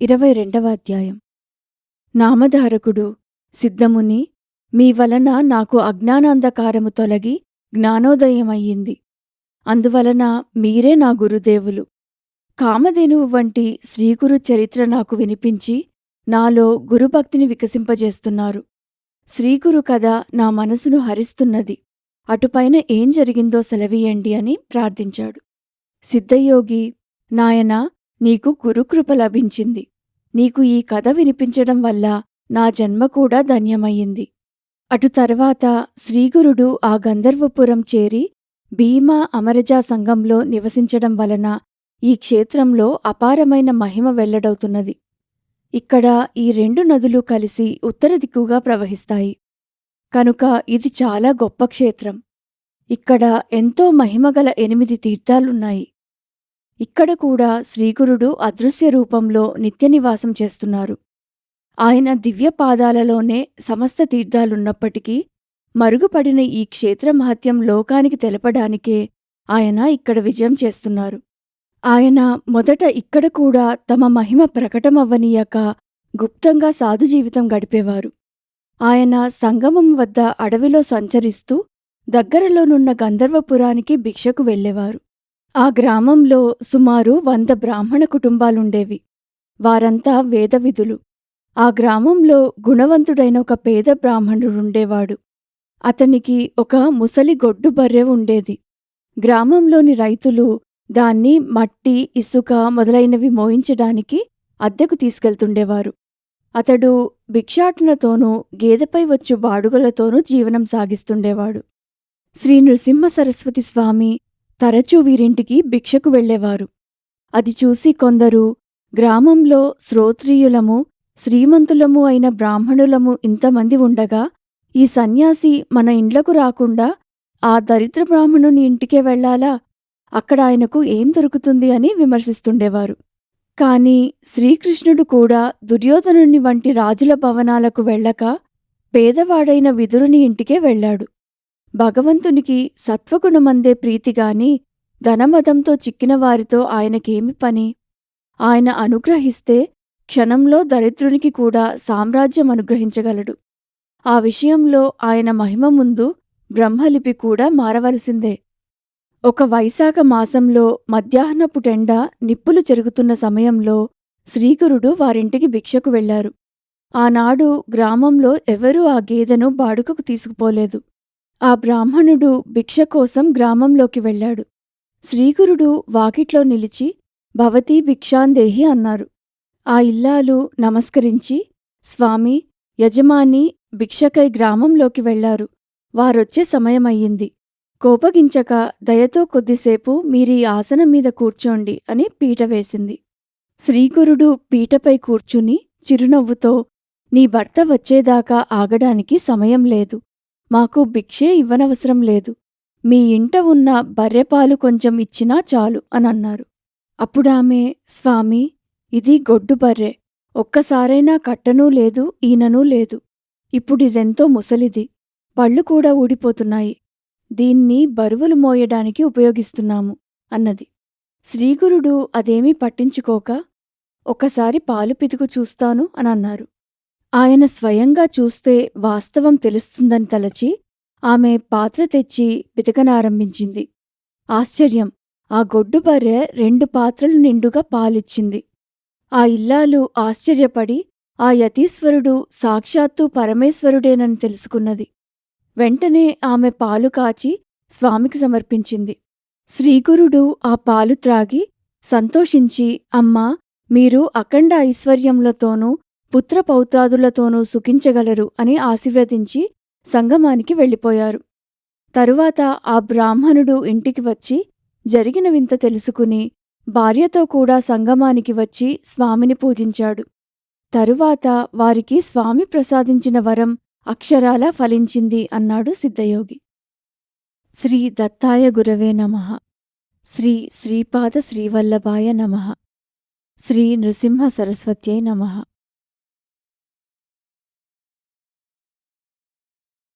ఇరవై రెండవ అధ్యాయం. నామధారకుడు సిద్ధముని మీ వలన నాకు అజ్ఞానాంధకారము తొలగి జ్ఞానోదయమయ్యింది. అందువలన మీరే నా గురుదేవులు. కామధేనువు వంటి శ్రీగురు చరిత్ర నాకు వినిపించి నాలో గురుభక్తిని వికసింపజేస్తున్నారు. శ్రీగురు కథ నా మనసును హరిస్తున్నది. అటుపైన ఏం జరిగిందో సెలవీయండి అని ప్రార్థించాడు. సిద్ధయోగి నాయనా నీకు గురుకృప లభించింది. నీకు ఈ కథ వినిపించడం వల్ల నా జన్మ కూడా ధన్యమయ్యింది. అటు తర్వాత శ్రీగురుడు ఆ గంధర్వపురం చేరి భీమా అమరజా సంఘంలో నివసించడం వలన ఈ క్షేత్రంలో అపారమైన మహిమ వెల్లడవుతున్నది. ఇక్కడ ఈ రెండు నదులు కలిసి ఉత్తర దిక్కుగా ప్రవహిస్తాయి. కనుక ఇది చాలా గొప్ప క్షేత్రం. ఇక్కడ ఎంతో మహిమగల ఎనిమిది తీర్థాలున్నాయి. ఇక్కడ కూడా శ్రీగురుడు అదృశ్య రూపంలో నిత్యనివాసం చేస్తున్నారు. ఆయన దివ్య పాదాలలోనే సమస్త తీర్థాలున్నప్పటికీ మరుగుపడిన ఈ క్షేత్ర మహత్యం లోకానికి తెలపడానికే ఆయన ఇక్కడ విజయం చేస్తున్నారు. ఆయన మొదట ఇక్కడ కూడా తమ మహిమ ప్రకటమవ్వనీయక గుప్తంగా సాధు జీవితం గడిపేవారు. ఆయన సంగమం వద్ద అడవిలో సంచరిస్తూ దగ్గరలోనున్న గంధర్వపురానికి భిక్షకు వెళ్ళేవారు. ఆ గ్రామంలో సుమారు వంద బ్రాహ్మణ కుటుంబాలుండేవి. వారంతా వేదవిధులు. ఆ గ్రామంలో గుణవంతుడైన ఒక పేద బ్రాహ్మణుడుండేవాడు. అతనికి ఒక ముసలి గొడ్డు బర్రె ఉండేది. గ్రామంలోని రైతులు దాన్ని మట్టి ఇసుక మొదలైనవి మోయించడానికి అద్దెకు తీసుకెళ్తుండేవారు. అతడు భిక్షాటనతోనూ గేదెపై వచ్చు బాడుగలతోనూ జీవనం సాగిస్తుండేవాడు. శ్రీ నృసింహ సరస్వతి స్వామి తరచూ వీరింటికి భిక్షకు వెళ్ళేవారు అది చూసి కొందరు గ్రామంలో శ్రోత్రియులము శ్రీమంతులము అయిన బ్రాహ్మణులము ఇంతమంది ఉండగా ఈ సన్యాసి మన ఇండ్లకు రాకుండా ఆ దరిద్ర బ్రాహ్మణుని ఇంటికే వెళ్ళాలా అక్కడ ఆయనకు ఏం దొరుకుతుంది? అని విమర్శిస్తుండేవారు. కాని శ్రీకృష్ణుడు కూడా దుర్యోధనుని వంటి రాజుల భవనాలకు వెళ్ళక పేదవాడైన విదురుని ఇంటికే వెళ్ళాడు. భగవంతునికి సత్వగుణమందే ప్రీతిగాని ధనమదంతో చిక్కిన వారితో ఆయనకేమి పని? ఆయన అనుగ్రహిస్తే క్షణంలో దరిద్రునికి కూడా సామ్రాజ్యం అనుగ్రహించగలడు. ఆ విషయంలో ఆయన మహిమ ముందు బ్రహ్మలిపి కూడా మారవలసిందే. ఒక వైశాఖ మాసంలో మధ్యాహ్నపు టెండ నిప్పులు చెరుగుతున్న సమయంలో శ్రీగురుడు వారింటికి భిక్షకు వెళ్ళారు ఆనాడు గ్రామంలో ఎవరూ ఆ గేదెను బాడుకకు తీసుకుపోలేదు. ఆ బ్రాహ్మణుడు భిక్ష కోసం గ్రామంలోకి వెళ్ళాడు. శ్రీగురుడు వాకిట్లో నిలిచి భవతీ భిక్షాందేహి అన్నారు. ఆ ఇల్లాలు నమస్కరించి స్వామి యజమాని భిక్షకై గ్రామంలోకి వెళ్ళారు వారొచ్చే సమయమయ్యింది. కోపగించక దయతో కొద్దిసేపు మీరీ ఆసనం మీద కూర్చోండి అని పీట వేసింది. శ్రీగురుడు పీటపై కూర్చుని చిరునవ్వుతో నీ భర్త వచ్చేదాకా ఆగడానికి సమయం లేదు. మాకు భిక్షే ఇవ్వనవసరం లేదు. మీ ఇంట ఉన్న బర్రెపాలు కొంచెం ఇచ్చినా చాలు అనన్నారు అప్పుడామె స్వామి ఇది గొడ్డు బర్రె. ఒక్కసారైనా కట్టనూ లేదు ఈననూ లేదు. ఇప్పుడిదెంతో ముసలిది. పళ్ళు కూడా ఊడిపోతున్నాయి. దీన్ని బరువులు మోయడానికి ఉపయోగిస్తున్నాము అన్నది. శ్రీగురుడు అదేమీ పట్టించుకోక ఒకసారి పాలు పితుకు చూస్తాను అనన్నారు ఆయన స్వయంగా చూస్తే వాస్తవం తెలుస్తుందని తలచి ఆమె పాత్ర తెచ్చి పితకనారంభించింది ఆశ్చర్యం! ఆ గొడ్డు బర్రె రెండు పాత్రలు నిండుగా పాలిచ్చింది. ఆ ఇల్లాలు ఆశ్చర్యపడి ఆ యతీశ్వరుడు సాక్షాత్తు పరమేశ్వరుడేనని తెలుసుకున్నది. వెంటనే ఆమె పాలు కాచి స్వామికి సమర్పించింది. శ్రీగురుడు ఆ పాలు త్రాగి సంతోషించి అమ్మా మీరు అఖండ ఐశ్వర్యములతోనూ పుత్రపౌత్రాదులతోనూ సుఖించగలరు అని ఆశీర్వదించి సంగమానికి వెళ్ళిపోయారు. తరువాత ఆ బ్రాహ్మణుడు ఇంటికి వచ్చి జరిగిన వింత తెలుసుకుని భార్యతో కూడా సంగమానికి వచ్చి స్వామిని పూజించాడు. తరువాత వారికి స్వామి ప్రసాదించిన వరం అక్షరాలా ఫలించింది అన్నాడు సిద్ధయోగి. శ్రీ దత్తాయ గురవే నమ. శ్రీ శ్రీపాద శ్రీవల్లభాయ నమ. శ్రీ నృసింహ సరస్వత్యై నమః.